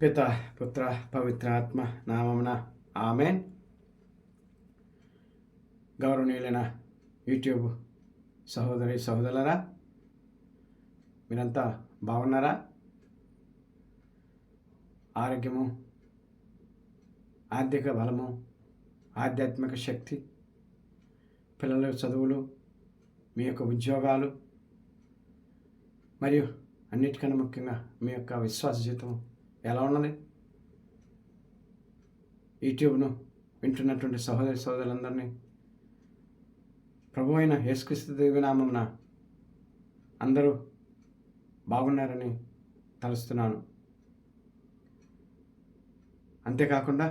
పిత పుత్ర పవిత్రాత్మ నామమున ఆమెన్ గౌరవనీయులైన యూట్యూబ్ సహోదరి సహోదరులరా మీరంతా బాగున్నారా ఆరోగ్యము ఆర్థిక బలము ఆధ్యాత్మిక శక్తి పిల్లల చదువులు మీ యొక్క ఉద్యోగాలు మరియు అన్నిటికన్నా ముఖ్యంగా మీ యొక్క విశ్వాస జీవితం ఎలా ఉన్నది? యూట్యూబ్ను వింటున్నటువంటి సహోదరి సహోదరులందరినీ ప్రభు అయిన యేసుక్రీస్తు దేవి నామమున అందరూ బాగున్నారని తలుస్తున్నాను. అంతేకాకుండా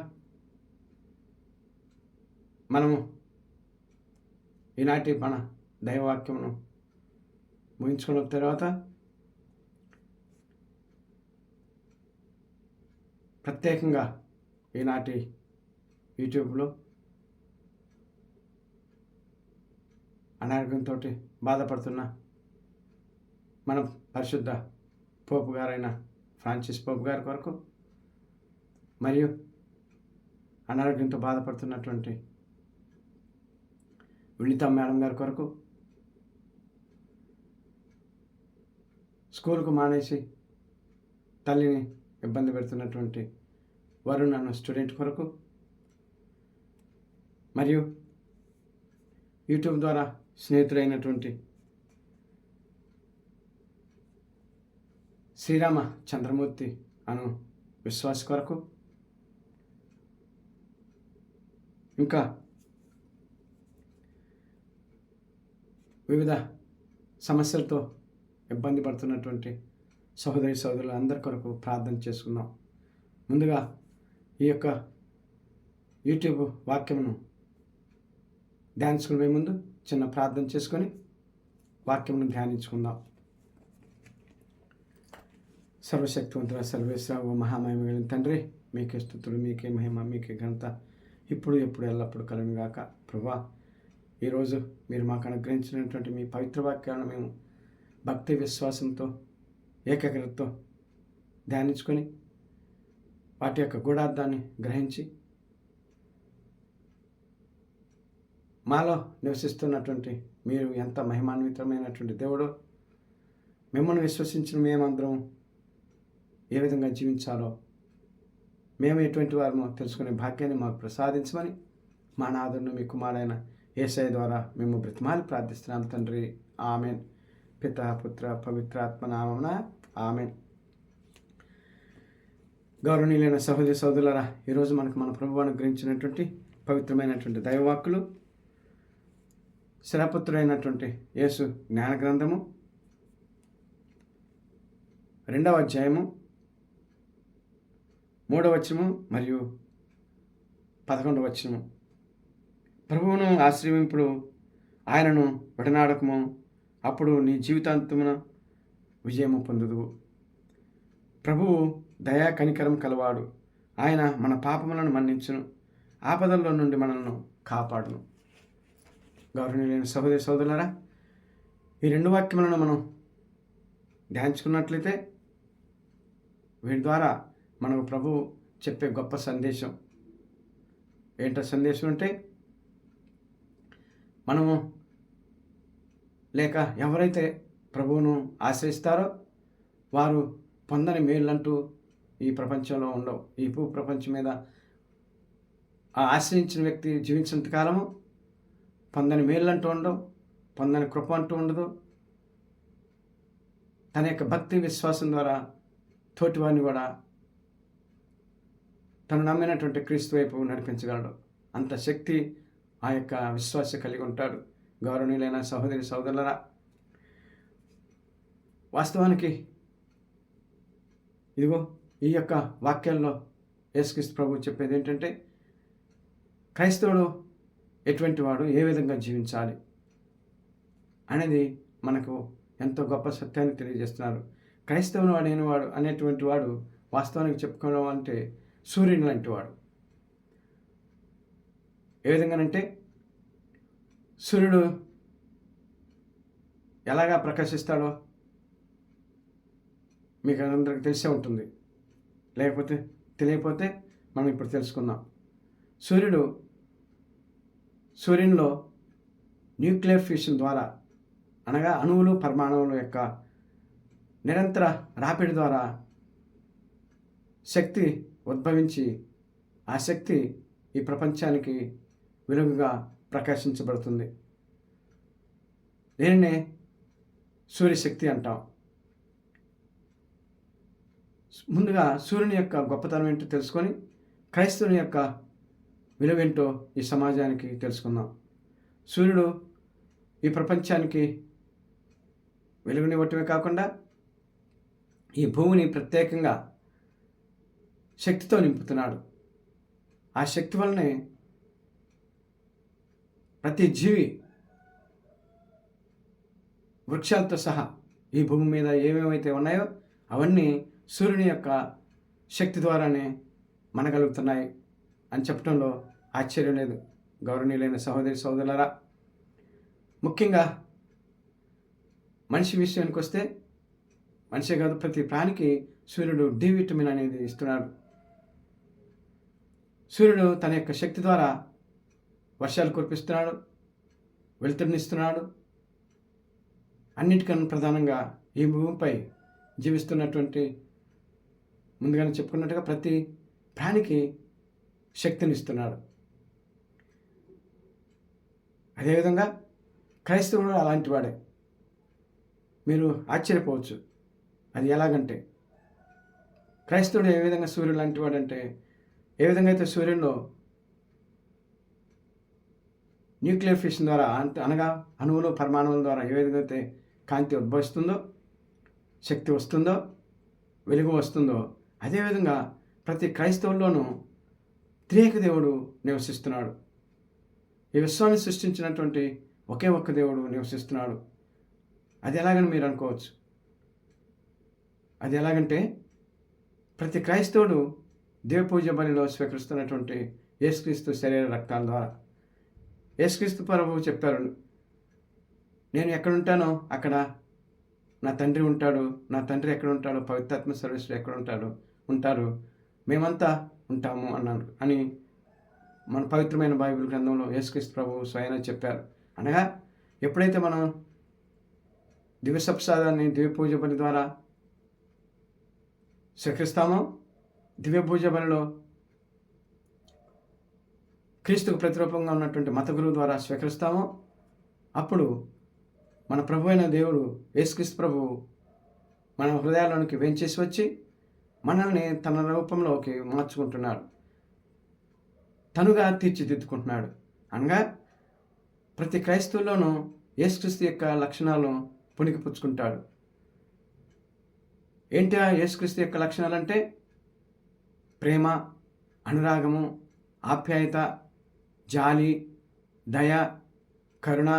మనము ఈనాటి మన దైవవాక్యమును ముగించుకున్న తర్వాత ప్రత్యేకంగా ఈనాటి యూట్యూబ్లో అనారోగ్యంతో బాధపడుతున్న మన పరిశుద్ధ పోపు గారైన ఫ్రాన్సిస్ పోపు గారి కొరకు మరియు అనారోగ్యంతో బాధపడుతున్నటువంటి వినిత మేడం గారి కొరకు స్కూల్కు మానేసి తల్లిని ఇబ్బంది పెడుతున్నటువంటి వారు నన్ను స్టూడెంట్ కొరకు మరియు యూట్యూబ్ ద్వారా స్నేహితుడైనటువంటి శ్రీరామ చంద్రమూర్తి అను విశ్వాస్ కొరకు ఇంకా వివిధ సమస్యలతో ఇబ్బంది పడుతున్నటువంటి సహోదరి సోదరులు అందరి కొరకు ప్రార్థన చేసుకుందాం. ముందుగా ఈ యొక్క యూట్యూబ్ వాక్యమును ధ్యానించుకునే ముందు చిన్న ప్రార్థన చేసుకొని వాక్యమును ధ్యానించుకుందాం. సర్వశక్తివంతుల సర్వేశ్వర ఓ మహామహిమ తండ్రి మీకే స్థుతులు మీకే మహిమ మీకే ఘనత ఇప్పుడు ఎప్పుడు ఎల్లప్పుడు కలను గాక ప్రభా ఈరోజు మీరు మాకు అనుగ్రహించినటువంటి మీ పవిత్ర వాక్యాలను మేము భక్తి విశ్వాసంతో ఏకాగ్రతతో ధ్యానించుకొని వాటి యొక్క గూఢార్థాన్ని గ్రహించి మాలో నివసిస్తున్నటువంటి మీరు ఎంత మహిమాన్వితమైనటువంటి దేవుడు మిమ్మల్ని విశ్వసించిన మేమందరం ఏ విధంగా జీవించాలో మేము ఎటువంటి వారమో తెలుసుకునే భాగ్యాన్ని మాకు ప్రసాదించమని మా నాదుడు మీ కుమారైన ఏసఐ ద్వారా మేము బ్రతిమాలి ప్రార్థిస్తున్నాం. తండ్రి ఆమెన్. పిత పుత్ర పవిత్ర ఆమె గౌరవనీయులైన సహోదరి సోదరులరా ఈరోజు మనకు మన ప్రభు అనుగ్రహించినటువంటి పవిత్రమైనటువంటి దైవవాక్కులు శిరపుత్రుడైనటువంటి యేసు జ్ఞాన గ్రంథము రెండవ అధ్యాయము మూడవచనము మరియు పదకొండవచనము ప్రభువును ఆశ్రయింపుడు ఆయనను విడనాడకము అప్పుడు నీ జీవితాంతమున విజయము పొందుదువు. ప్రభువు దయా కనికరం కలవాడు. ఆయన మన పాపములను మన్నించును. ఆపదల్లో నుండి మనల్ని కాపాడును. గౌరవనీయులైన సహోదరి సోదరులరా ఈ రెండు వాక్యములను మనం ధ్యానించుకున్నట్లయితే వీటి ద్వారా మనకు ప్రభు చెప్పే గొప్ప సందేశం. ఏంటో సందేశం అంటే మనము లేక ఎవరైతే ప్రభువును ఆశ్రయిస్తారో? వారు పొందని మేళ్ళంటూ ఈ ప్రపంచంలో ఉండవు. ఈ భూ ప్రపంచం మీద ఆశ్రయించిన వ్యక్తి జీవించినంత కాలము పొందని మేళ్ళంటూ ఉండవు పొందని కృప అంటూ ఉండదు. తన యొక్క భక్తి విశ్వాసం ద్వారా తోటివాడిని కూడా తను నమ్మినటువంటి క్రీస్తు వైపు నడిపించగలడు. అంత శక్తి ఆ యొక్క విశ్వాస కలిగి ఉంటాడు. గౌరవనీయులైన సహోదరి సహోదరులరా వాస్తవానికి ఇదిగో ఈ యొక్క వాక్యాల్లో యేసుక్రీస్తు ప్రభు చెప్పేది ఏంటంటే క్రైస్తవుడు ఎటువంటి వాడు ఏ విధంగా జీవించాలి అనేది మనకు ఎంతో గొప్ప సత్యాన్ని తెలియజేస్తున్నారు. క్రైస్తవుని వాడు వాడు అనేటువంటి వాడు వాస్తవానికి చెప్పుకోవడం అంటే సూర్యుని లాంటి వాడు. ఏ విధంగానంటే సూర్యుడు ఎలాగా ప్రకాశిస్తాడో మీకు అందరికి తెలిసే ఉంటుంది. లేకపోతే తెలియకపోతే మనం ఇప్పుడు తెలుసుకుందాం. సూర్యుడు సూర్యునిలో న్యూక్లియర్ ఫ్యూషన్ ద్వారా అనగా అణువులు పరమాణువుల యొక్క నిరంతర రాపిడి ద్వారా శక్తి ఉద్భవించి ఆ శక్తి ఈ ప్రపంచానికి వెలుగుగా ప్రకాశించబడుతుంది. దీనినే సూర్యశక్తి అంటాం. ముందుగా సూర్యుని యొక్క గొప్పతనం ఏంటో తెలుసుకొని క్రైస్తవుని యొక్క విలువేంటో ఈ సమాజానికి తెలుసుకుందాం. సూర్యుడు ఈ ప్రపంచానికి వెలుగునివ్వటమే కాకుండా ఈ భూమిని ప్రత్యేకంగా శక్తితో నింపుతున్నాడు. ఆ శక్తి వల్లనే ప్రతి జీవి వృక్షాలతో సహా ఈ భూమి మీద ఏమేమైతే ఉన్నాయో అవన్నీ సూర్యుని యొక్క శక్తి ద్వారానే మనగలుగుతున్నాయి అని చెప్పడంలో ఆశ్చర్యం లేదు. గౌరవనీయులైన సహోదరి సహోదరులరా ముఖ్యంగా మనిషి విషయానికి వస్తే మనిషి కాదు ప్రతి ప్రాణికి సూర్యుడు డి విటమిన్ అనేది ఇస్తున్నాడు సూర్యుడు తన యొక్క శక్తి ద్వారా వర్షాలు కురిపిస్తున్నాడు వెలుతురునిస్తున్నాడు. అన్నిటికన్నా ప్రధానంగా ఈ భూమిపై జీవిస్తున్నటువంటి ముందుగానే చెప్పుకున్నట్టుగా ప్రతి ప్రాణికి శక్తినిస్తున్నాడు. అదేవిధంగా క్రైస్తవుడు అలాంటి వాడే. మీరు ఆశ్చర్యపోవచ్చు. అది ఎలాగంటే క్రైస్తవుడు ఏ విధంగా సూర్యుడు లాంటి వాడంటే ఏ విధంగా అయితే సూర్యుల్లో న్యూక్లియర్ ఫిషన్ ద్వారా అంత అనగా అణువులు పరమాణువుల ద్వారా ఏ విధంగా అయితే కాంతి ఉద్భవిస్తుందో శక్తి వస్తుందో వెలుగు వస్తుందో అదేవిధంగా ప్రతి క్రైస్తవుల్లోనూ త్రేక దేవుడు నివసిస్తున్నాడు. ఈ విశ్వాన్ని సృష్టించినటువంటి ఒకే ఒక్క దేవుడు నివసిస్తున్నాడు. అది ఎలాగని మీరు అనుకోవచ్చు? అది ఎలాగంటే ప్రతి క్రైస్తవుడు దేవపూజ బలిలో స్వీకరిస్తున్నటువంటి యేసుక్రీస్తు శరీర రక్తాల ద్వారా. యేసుక్రీస్తు ప్రభువు చెప్పారు నేను ఎక్కడుంటానో అక్కడ నా తండ్రి ఉంటాడు నా తండ్రి ఎక్కడ ఉంటాడు పవిత్రాత్మ సర్వీసులు ఎక్కడ ఉంటాడు ఉంటారు. మేమంతా ఉంటాము అన్నాడు. అని మన పవిత్రమైన బైబిల్ గ్రంథంలో యేసుక్రీస్తు ప్రభు స్వయంగా చెప్పారు. అనగా ఎప్పుడైతే మనం దివ్య సప్సాదాన్ని దివ్య పూజ బలి ద్వారా స్వీకరిస్తామో దివ్య పూజ బలిలో క్రీస్తుకు ప్రతిరూపంగా ఉన్నటువంటి మత గురువు ద్వారా స్వీకరిస్తామో అప్పుడు మన ప్రభు అయిన దేవుడు యేసుక్రీస్తు ప్రభు మన హృదయాల్లోనికి వెంచేసి వచ్చి మనల్ని తన రూపంలోకి మార్చుకుంటున్నాడు. తనుగా తీర్చిదిద్దుకుంటున్నాడు. అనగా ప్రతి క్రైస్తవుల్లోనూ యేసుక్రీస్తు యొక్క లక్షణాలను పుణికిపుచ్చుకుంటాడు. ఏంటి ఆ యేసుక్రీస్తు యొక్క లక్షణాలు అంటే ప్రేమ అనురాగము ఆప్యాయత జాలి దయ కరుణ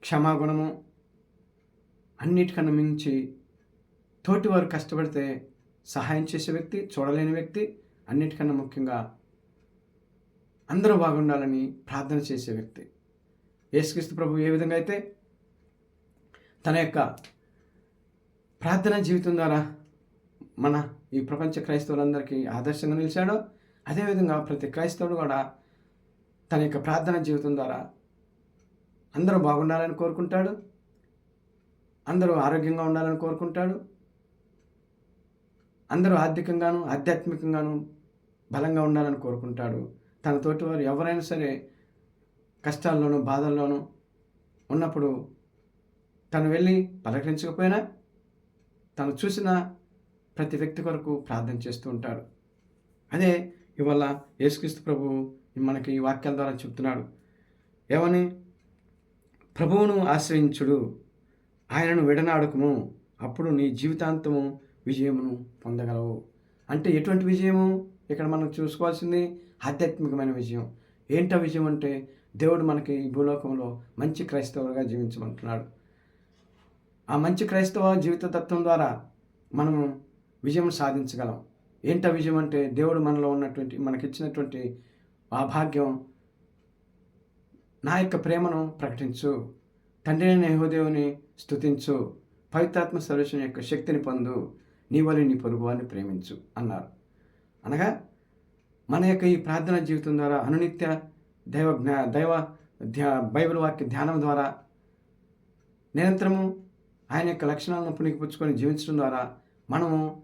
క్షమాగుణము అన్నిటికన్నా మించి తోటివారు కష్టపడితే సహాయం చేసే వ్యక్తి చూడలేని వ్యక్తి అన్నిటికన్నా ముఖ్యంగా అందరూ బాగుండాలని ప్రార్థన చేసే వ్యక్తి. యేసుక్రీస్తు ప్రభు ఏ విధంగా అయితే తన యొక్క ప్రార్థన జీవితం ద్వారా మన ఈ ప్రపంచ క్రైస్తవులందరికీ ఆదర్శంగా నిలిచాడో అదేవిధంగా ప్రతి క్రైస్తవుడు కూడా తన యొక్క ప్రార్థన జీవితం ద్వారా అందరూ బాగుండాలని కోరుకుంటాడు అందరూ ఆరోగ్యంగా ఉండాలని కోరుకుంటాడు అందరూ ఆర్థికంగాను ఆధ్యాత్మికంగాను బలంగా ఉండాలని కోరుకుంటాడు. తన తోటి వారు ఎవరైనా సరే కష్టాల్లోనూ బాధల్లోనూ ఉన్నప్పుడు తను వెళ్ళి పలకరించకపోయినా తను చూసిన ప్రతి వ్యక్తి కొరకు ప్రార్థన చేస్తూ ఉంటాడు. అదే ఇవాళ యేసుక్రీస్తు ప్రభు మనకి ఈ వాక్యాల ద్వారా చెప్తున్నాడు. ఏమని? ప్రభువును ఆశ్రయించుడు. ఆయనను విడనాడకము. అప్పుడు నీ జీవితాంతము విజయమును పొందగలవు. అంటే ఎటువంటి విజయము? ఇక్కడ మనం చూసుకోవాల్సింది ఆధ్యాత్మికమైన విజయం. ఏంటో విజయం అంటే దేవుడు మనకి ఈ భూలోకంలో మంచి క్రైస్తవులుగా జీవించమంటున్నాడు. ఆ మంచి క్రైస్తవ జీవిత తత్వం ద్వారా మనము విజయం సాధించగలం. ఏంట విజయం అంటే దేవుడు మనలో ఉన్నటువంటి మనకిచ్చినటువంటి ఆ భాగ్యం నా యొక్క ప్రేమను ప్రకటించు. తండ్రి నేహోదేవుని స్థుతించు పవిత్రాత్మ సర్వేశ్వరం యొక్క శక్తిని పొందు. నీ వలె నీ పొరుగువారిని ప్రేమించు అన్నారు. అనగా మన యొక్క ఈ ప్రార్థన జీవితం ద్వారా అనునిత్య దైవ జ్ఞా దైవ ధ్యా బైబిల్ వాక్య ధ్యానం ద్వారా నిరంతరము ఆయన యొక్క లక్షణాలను పుణికిపుచ్చుకొని జీవించడం ద్వారా మనము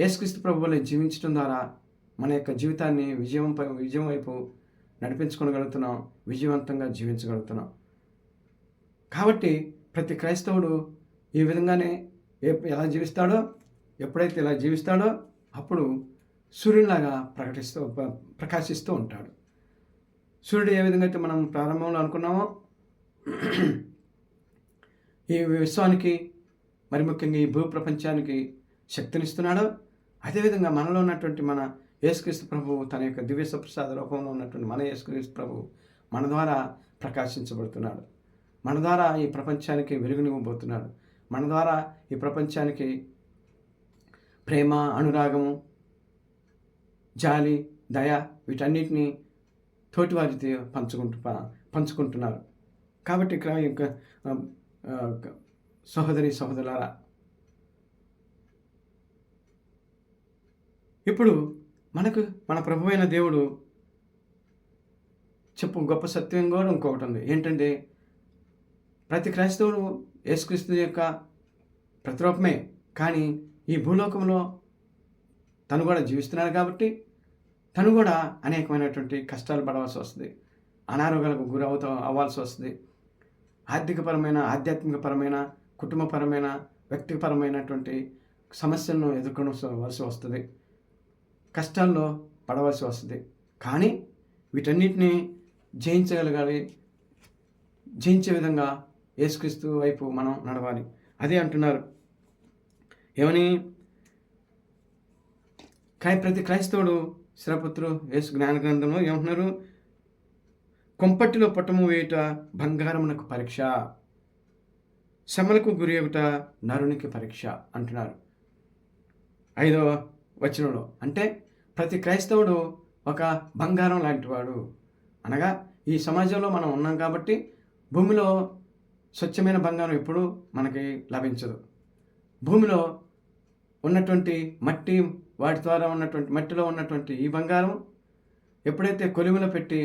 యేసుక్రీస్తు ప్రభువులో జీవించడం ద్వారా మన యొక్క జీవితాన్ని విజయం పై- విజయం వైపు నడిపించుకోగలుగుతున్నాం విజయవంతంగా జీవించగలుగుతున్నాం. కాబట్టి ప్రతి క్రైస్తవుడు ఈ విధంగానే ఏ ఎలా జీవిస్తాడో ఎప్పుడైతే ఇలా జీవిస్తాడో అప్పుడు సూర్యునిలాగా ప్రకటిస్తూ ప్రకాశిస్తూ ఉంటాడు. సూర్యుడు ఏ విధంగా అయితే మనం ప్రారంభంలో అనుకున్నామో ఈ విశ్వానికి మరి ముఖ్యంగా ఈ భూ ప్రపంచానికి శక్తినిస్తున్నాడో అదేవిధంగా మనలో ఉన్నటువంటి మన యేసుక్రీస్తు ప్రభు తన యొక్క దివ్య సుప్రసాద రూపంలో ఉన్నటువంటి మన యేసుక్రీస్తు ప్రభు మన ద్వారా ప్రకాశించబడుతున్నాడు. మన ద్వారా ఈ ప్రపంచానికి వెలుగునివ్వబోతున్నాడు. మన ద్వారా ఈ ప్రపంచానికి ప్రేమ అనురాగము జాలి దయ వీటన్నిటిని తోటివారితో పంచుకుంటు పంచుకుంటున్నారు. కాబట్టి ఇక్కడ యొక్క సహోదరి సహోదరులారా ఇప్పుడు మనకు మన ప్రభువైన దేవుడు చెప్పు గొప్ప సత్యం కూడా ఇంకొకటి ఉంది. ఏంటంటే ప్రతి క్రైస్తవుడు యేసుక్రీస్తు యొక్క ప్రతిరూపమే. కానీ ఈ భూలోకంలో తను కూడా జీవిస్తున్నాడు కాబట్టి తను కూడా అనేకమైనటువంటి కష్టాలు పడవలసి వస్తుంది. అనారోగ్యాలకు గురవుతా అవ్వాల్సి వస్తుంది. ఆర్థికపరమైన ఆధ్యాత్మికపరమైన కుటుంబపరమైన వ్యక్తిపరమైనటువంటి సమస్యలను ఎదుర్కొనవలసి వస్తుంది. కష్టాల్లో పడవలసి వస్తుంది. కానీ వీటన్నిటిని జయించగలగాలి. జయించే విధంగా యేసుక్రీస్తు వైపు మనం నడవాలి. అదే అంటున్నారు. ఏమని? క్రై ప్రతి క్రైస్తవుడు శిరపుత్రు యేసు జ్ఞాన గ్రంథంలో ఏమంటున్నారు? కొంపట్టిలో పట్టము వేయుట బంగారమునకు పరీక్ష. శ్రమలకు గురి అవుట నరునికి పరీక్ష అంటున్నారు. ఐదవ వచనంలో. అంటే ప్రతి క్రైస్తవుడు ఒక బంగారం లాంటివాడు అనగా ఈ సమాజంలో మనం ఉన్నాం కాబట్టి భూమిలో స్వచ్ఛమైన బంగారం ఎప్పుడూ మనకి లభించదు. భూమిలో ఉన్నటువంటి మట్టి వాటి ద్వారా ఉన్నటువంటి మట్టిలో ఉన్నటువంటి ఈ బంగారం ఎప్పుడైతే కొలిమిలో పెట్టి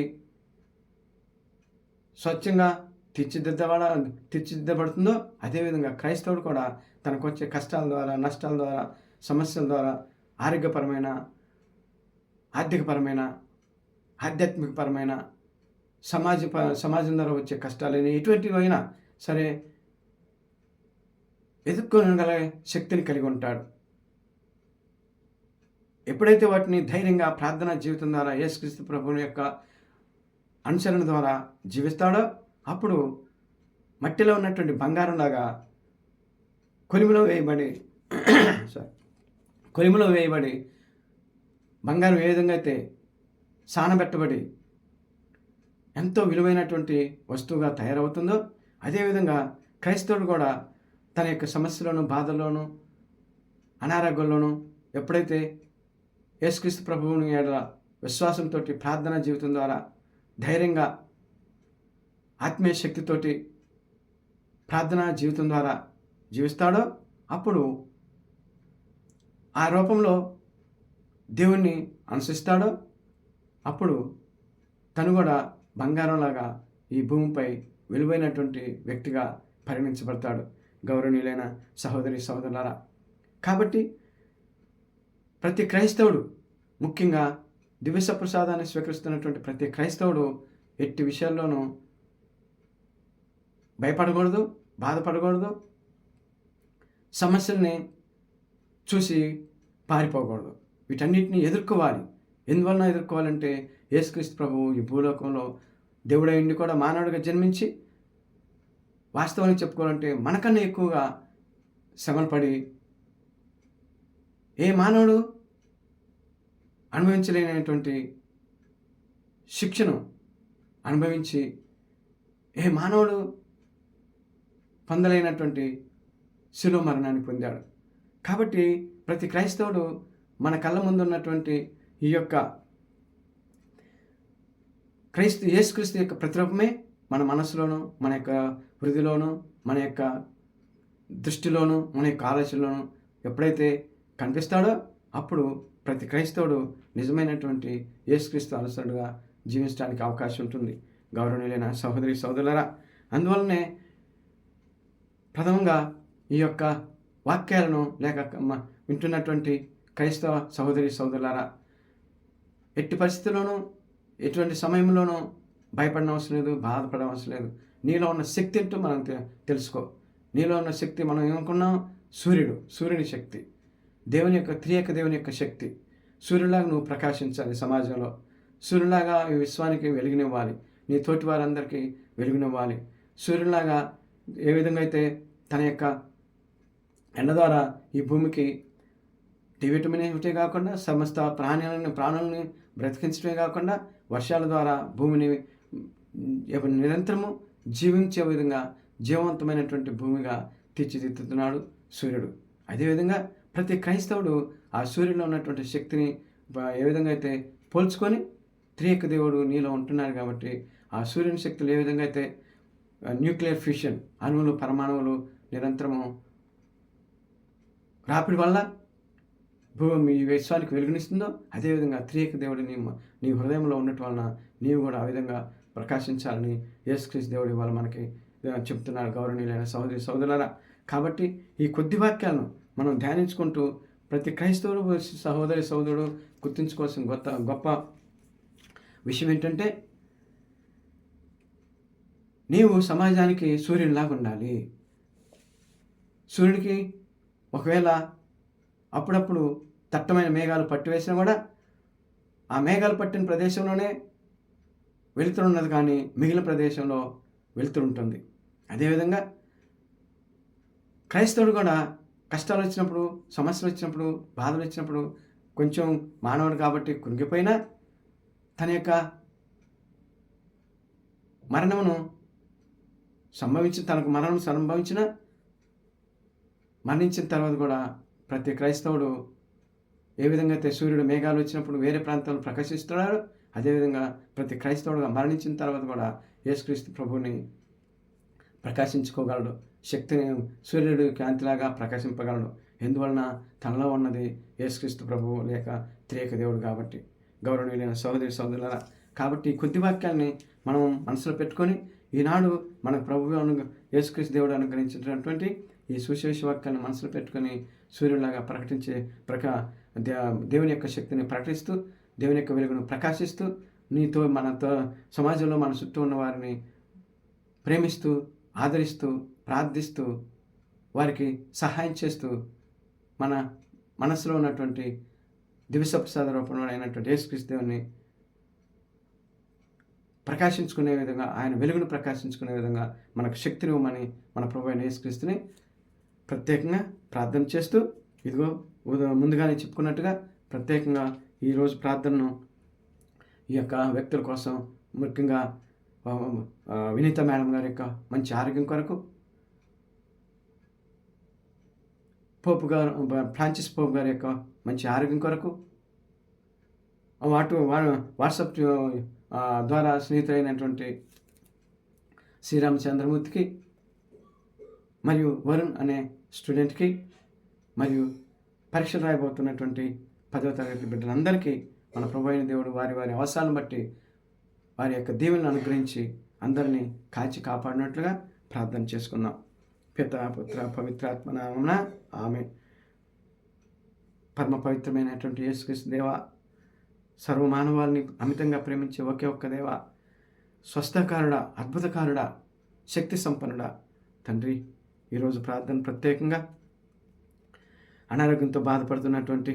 స్వచ్ఛంగా తీర్చిదిద్దబడ తీర్చిదిద్దబడుతుందో అదేవిధంగా క్రైస్తవుడు కూడా తనకు వచ్చే కష్టాల ద్వారా నష్టాల ద్వారా సమస్యల ద్వారా ఆరోగ్యపరమైన ఆర్థికపరమైన ఆధ్యాత్మికపరమైన సమాజ సమాజం ద్వారా వచ్చే కష్టాలని ఎటువంటివి అయినా సరే ఎదుర్కొనగల శక్తిని కలిగి ఉంటాడు. ఎప్పుడైతే వాటిని ధైర్యంగా ప్రార్థనా జీవితం ద్వారా యేసుక్రీస్తు ప్రభుని యొక్క అనుసరణ ద్వారా జీవిస్తాడో అప్పుడు మట్టిలో ఉన్నటువంటి బంగారంలాగా కొలిమిలో వేయబడి సారీ కొలిమిలో వేయబడి బంగారం ఏ విధంగా అయితే సానబెట్టబడి ఎంతో విలువైనటువంటి వస్తువుగా తయారవుతుందో అదేవిధంగా క్రైస్తవుడు కూడా తన యొక్క సమస్యలోను బాధల్లోనూ అనారోగ్యంలోనూ ఎప్పుడైతే యేసుక్రీస్తు ప్రభువుని ఎడల విశ్వాసంతో ప్రార్థనా జీవితం ద్వారా ధైర్యంగా ఆత్మీయ శక్తితోటి ప్రార్థనా జీవితం ద్వారా జీవిస్తాడో అప్పుడు ఆ రూపంలో దేవుణ్ణి అనుసరిస్తాడో అప్పుడు తను కూడా బంగారంలాగా ఈ భూమిపై విలువైనటువంటి వ్యక్తిగా పరిగణించబడతాడు. గౌరవనీయులైన సహోదరి సహోదరులారా కాబట్టి ప్రతి క్రైస్తవుడు ముఖ్యంగా దివ్యస ప్రసాదాన్ని స్వీకరిస్తున్నటువంటి ప్రతి క్రైస్తవుడు ఎట్టి విషయాల్లోనూ భయపడకూడదు బాధపడకూడదు సమస్యల్ని చూసి పారిపోకూడదు. వీటన్నిటిని ఎదుర్కోవాలి. ఎందువలన ఎదుర్కోవాలంటే యేసుక్రీస్తు ప్రభువు ఈ భూలోకంలో దేవుడైండి కూడా మానవుడిగా జన్మించి వాస్తవానికి చెప్పుకోవాలంటే మనకన్నా ఎక్కువగా శ్రమలు పడి ఏ మానవుడు అనుభవించలేనటువంటి శిక్షను అనుభవించి ఏ మానవుడు పొందలేనటువంటి శిలువ మరణాన్ని పొందాడు. కాబట్టి ప్రతి క్రైస్తవుడు మన కళ్ళ ముందు ఉన్నటువంటి ఈ యొక్క క్రైస్తు యేసుక్రీస్తు యొక్క ప్రతిరూపమే మన మనసులోను మన యొక్క హృదిలోను మన యొక్క దృష్టిలోను మన యొక్క ఆలోచనలోను ఎప్పుడైతే కనిపిస్తాడో? అప్పుడు ప్రతి క్రైస్తవుడు నిజమైనటువంటి యేసుక్రీస్తు అనుసరుడుగా జీవించడానికి అవకాశం ఉంటుంది. గౌరవనీయులైన సహోదరి సోదరులరా అందువలనే ప్రథమంగా ఈ యొక్క వాక్యాలను లేక వింటున్నటువంటి క్రైస్తవ సహోదరి సహోదరులారా ఎట్టి పరిస్థితుల్లోనూ ఎటువంటి సమయంలోనూ భయపడిన అవసరం లేదు బాధపడిన అవసరం లేదు. నీలో ఉన్న శక్తి ఏంటో మనం తెలుసుకో. నీలో ఉన్న శక్తి మనం ఏమనుకున్నాం? సూర్యుడు సూర్యుని శక్తి. దేవుని యొక్క త్రియక దేవుని యొక్క శక్తి. సూర్యులాగా నువ్వు ప్రకాశించాలి సమాజంలో. సూర్యులాగా ఈ విశ్వానికి వెలుగునివ్వాలి. నీ తోటి వారందరికీ వెలుగునివ్వాలి. సూర్యులాగా ఏ విధంగా అయితే తన యొక్క ఎండ ద్వారా ఈ భూమికి డి విటమిన్ ఒకటే కాకుండా సమస్త ప్రాణులను ప్రాణులను బ్రతికించడమే కాకుండా వర్షాల ద్వారా భూమిని నిరంతరము జీవించే విధంగా జీవవంతమైనటువంటి భూమిగా తీర్చిదిద్దుతున్నాడు సూర్యుడు. అదేవిధంగా ప్రతి క్రైస్తవుడు ఆ సూర్యులో ఉన్నటువంటి శక్తిని ఏ విధంగా అయితే పోల్చుకొని త్రియక దేవుడు నీలో ఉంటున్నారు కాబట్టి ఆ సూర్యుని శక్తులు ఏ విధంగా అయితే న్యూక్లియర్ ఫ్యూషన్ అణువులు పరమాణువులు నిరంతరము రాపిడి వల్ల భూమి ఈ విశ్వానికి వెలుగునిస్తుందో అదేవిధంగా త్రియక దేవుడు నీ నీ హృదయంలో ఉండటం వలన నీవు కూడా ఆ విధంగా ప్రకాశించాలని యేసుక్రీస్తు దేవుడి ఇవాళ మనకి చెప్తున్నారు గౌరవనీయులైన సహోదరి సహోదరులారా. కాబట్టి ఈ కొద్ది వాక్యాలను మనం ధ్యానించుకుంటూ ప్రతి క్రైస్తవుడు సహోదరి సహోదరుడు గుర్తుంచుకోవాల్సిన గొప్ప గొప్ప విషయం ఏంటంటే నీవు సమాజానికి సూర్యునిలాగా ఉండాలి. సూర్యుడికి ఒకవేళ అప్పుడప్పుడు దట్టమైన మేఘాలు పట్టివేసినా కూడా ఆ మేఘాలు పట్టిన ప్రదేశంలోనే వెలుతురున్నది కానీ మిగిలిన ప్రదేశంలో వెలుతురు ఉంటుంది. అదేవిధంగా క్రైస్తవుడు కూడా కష్టాలు వచ్చినప్పుడు సమస్యలు వచ్చినప్పుడు బాధలు వచ్చినప్పుడు కొంచెం మానవుడు కాబట్టి కృంగిపోయినా తన యొక్క మరణమును సంభవించిన తనకు మరణం సంభవించిన మరణించిన తర్వాత కూడా ప్రతి క్రైస్తవుడు ఏ విధంగా అయితే సూర్యుడు మేఘాలు వచ్చినప్పుడు వేరే ప్రాంతాలను ప్రకాశిస్తున్నాడు అదేవిధంగా ప్రతి క్రైస్తవుడుగా మరణించిన తర్వాత కూడా యేసుక్రీస్తు ప్రభువుని ప్రకాశించుకోగలడు. శక్తిని సూర్యుడు కాంతిలాగా ప్రకాశింపగలడు. ఎందువలన తనలో ఉన్నది యేసుక్రీస్తు ప్రభువు లేక త్రేక దేవుడు కాబట్టి. గౌరవనీయులైన సహోదరి సహోదరులారా కాబట్టి కొద్ది వాక్యాన్ని మనం మనసులో పెట్టుకొని ఈనాడు మన ప్రభు అను యేసుక్రీస్తు దేవుడు అనుగ్రహించినటువంటి ఈ సుశేష వాక్యాన్ని మనసులో పెట్టుకొని సూర్యులాగా ప్రకటించే ప్రకా దే- దేవుని యొక్క శక్తిని ప్రకటిస్తూ దేవుని యొక్క వెలుగును ప్రకాశిస్తూ నీతో మనతో సమాజంలో మన చుట్టూ ఉన్న వారిని ప్రేమిస్తూ ఆదరిస్తూ ప్రార్థిస్తూ వారికి సహాయం చేస్తూ మన మనసులో ఉన్నటువంటి దివిసప్రసాద రూపంలో అయినటువంటి యేసుక్రీస్తుని ప్రకాశించుకునే విధంగా ఆయన వెలుగును ప్రకాశించుకునే విధంగా మనకు శక్తిని ఇవ్వమని మన ప్రభు అయిన యేసుక్రీస్తుని ప్రత్యేకంగా ప్రార్థన చేస్తూ ఇదిగో ముందుగానే చెప్పుకున్నట్టుగా ప్రత్యేకంగా ఈరోజు ప్రార్థనను ఈ యొక్క వ్యక్తుల కోసం ముఖ్యంగా వినీత మేడం గారి యొక్క మంచి ఆరోగ్యం కొరకు పోపు గారు ఫ్రాన్సిస్ పోపు గారి యొక్క మంచి ఆరోగ్యం కొరకు వాటు వా- వాట్సాప్ ద్వారా స్నేహితులైనటువంటి శ్రీరామచంద్రమూర్తికి మరియు వరుణ్ అనే స్టూడెంట్కి మరియు పరీక్షలు రాయబోతున్నటువంటి పదవ తరగతి బిడ్డలందరికీ మన ప్రభు అయిన దేవుడు వారి వారి అవసరాలను బట్టి వారి యొక్క దీవెనను అనుగ్రహించి అందరినీ కాచి కాపాడినట్లుగా ప్రార్థన చేసుకుందాం. పితాపుత్ర పవిత్రాత్మ నామమున ఆమె పరమ పవిత్రమైనటువంటి యేసుక్రీస్తు దేవ సర్వమానవాల్ని అమితంగా ప్రేమించే ఒకే ఒక్క దేవ స్వస్థకారుడా అద్భుతకారుడా శక్తి సంపన్నుడా తండ్రి. ఈరోజు ప్రార్థన ప్రత్యేకంగా అనారోగ్యంతో బాధపడుతున్నటువంటి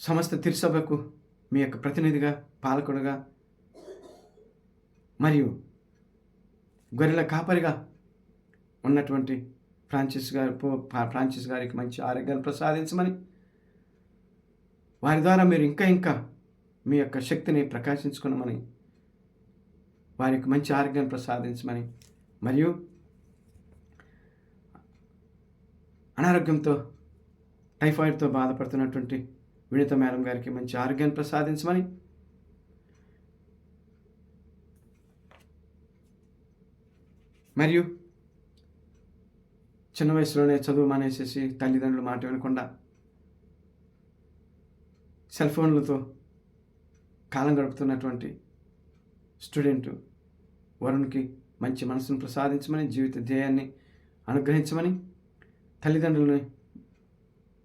సమస్త తిరుసభకు మీ యొక్క ప్రతినిధిగా పాలకుడుగా మరియు గొర్రెల కాపరిగా ఉన్నటువంటి ఫ్రాన్సిస్ గారు పో- ఫ్రాన్సిస్ గారికి మంచి ఆరోగ్యాన్ని ప్రసాదించమని. వారి ద్వారా మీరు ఇంకా ఇంకా మీ యొక్క శక్తిని ప్రకాశించుకున్నామని వారికి మంచి ఆరోగ్యాన్ని ప్రసాదించమని. మరియు అనారోగ్యంతో టైఫాయిడ్తో బాధపడుతున్నటువంటి వినిత మేడం గారికి మంచి ఆరోగ్యాన్ని ప్రసాదించమని మరియు చిన్న వయసులోనే చదువు మానేసేసి తల్లిదండ్రులు మాట వినకుండా సెల్ ఫోన్లతో కాలం గడుపుతున్నటువంటి స్టూడెంట్ వరుణ్కి మంచి మనసును ప్రసాదించమని జీవిత ధ్యేయాన్ని అనుగ్రహించమని తల్లిదండ్రులని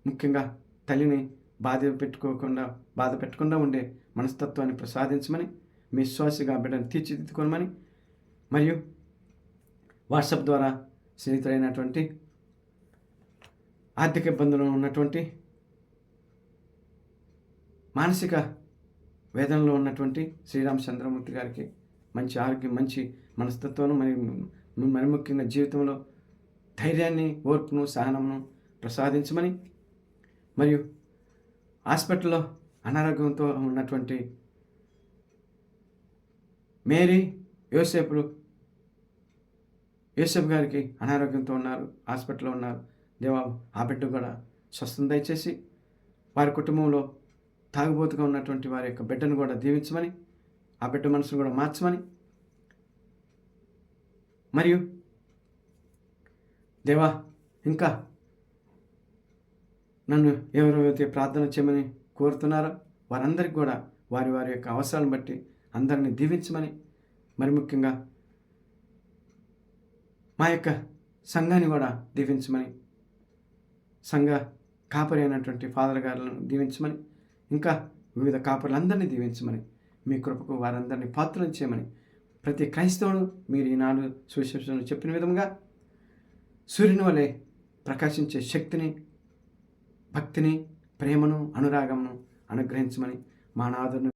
ముఖ్యంగా తల్లిని బాధ పెట్టుకోకుండా బాధ పెట్టకుండా ఉండే మనస్తత్వాన్ని ప్రసాదించమని మీ శ్వాసగా బిడ్డను తీర్చిదిద్దుకోమని మరియు వాట్సాప్ ద్వారా స్నేహితులైనటువంటి ఆర్థిక ఇబ్బందులు ఉన్నటువంటి మానసిక వేదనలో ఉన్నటువంటి శ్రీరామచంద్రమూర్తి గారికి మంచి ఆరోగ్యం మంచి మనస్తత్వం మరియు మరి ముఖ్యంగా జీవితంలో ధైర్యాన్ని ఓర్పును సహనమును ప్రసాదించమని మరియు హాస్పిటల్లో అనారోగ్యంతో ఉన్నటువంటి మేరీ యోసేపులు యోసేపు గారికి అనారోగ్యంతో ఉన్నారు హాస్పిటల్లో ఉన్నారు. దేవా ఆ బిడ్డ కూడా స్వస్థం దయచేసి వారి కుటుంబంలో తాగుబోతుగా ఉన్నటువంటి వారి యొక్క బిడ్డను కూడా దీవించమని ఆ బిడ్డ మనసును కూడా మార్చమని. మరియు దేవా ఇంకా నన్ను ఎవరైతే ప్రార్థన చేయమని కోరుతున్నారో వారందరికీ కూడా వారి వారి యొక్క అవసరాలను బట్టి అందరిని దీవించమని మరి ముఖ్యంగా మా యొక్క సంఘాన్ని కూడా దీవించమని సంఘ కాపరి అయినటువంటి ఫాదర్ గారులను దీవించమని ఇంకా వివిధ కాపరులందరినీ దీవించమని మీ కృపకు వారందరినీ పాత్రలు చేయమని ప్రతి క్రైస్తవుడు మీరు ఈనాడు సువిశేషను చెప్పిన విధంగా సూర్యుని వలె ప్రకాశించే శక్తిని భక్తిని ప్రేమను అనురాగమును అనుగ్రహించమని మా నాదును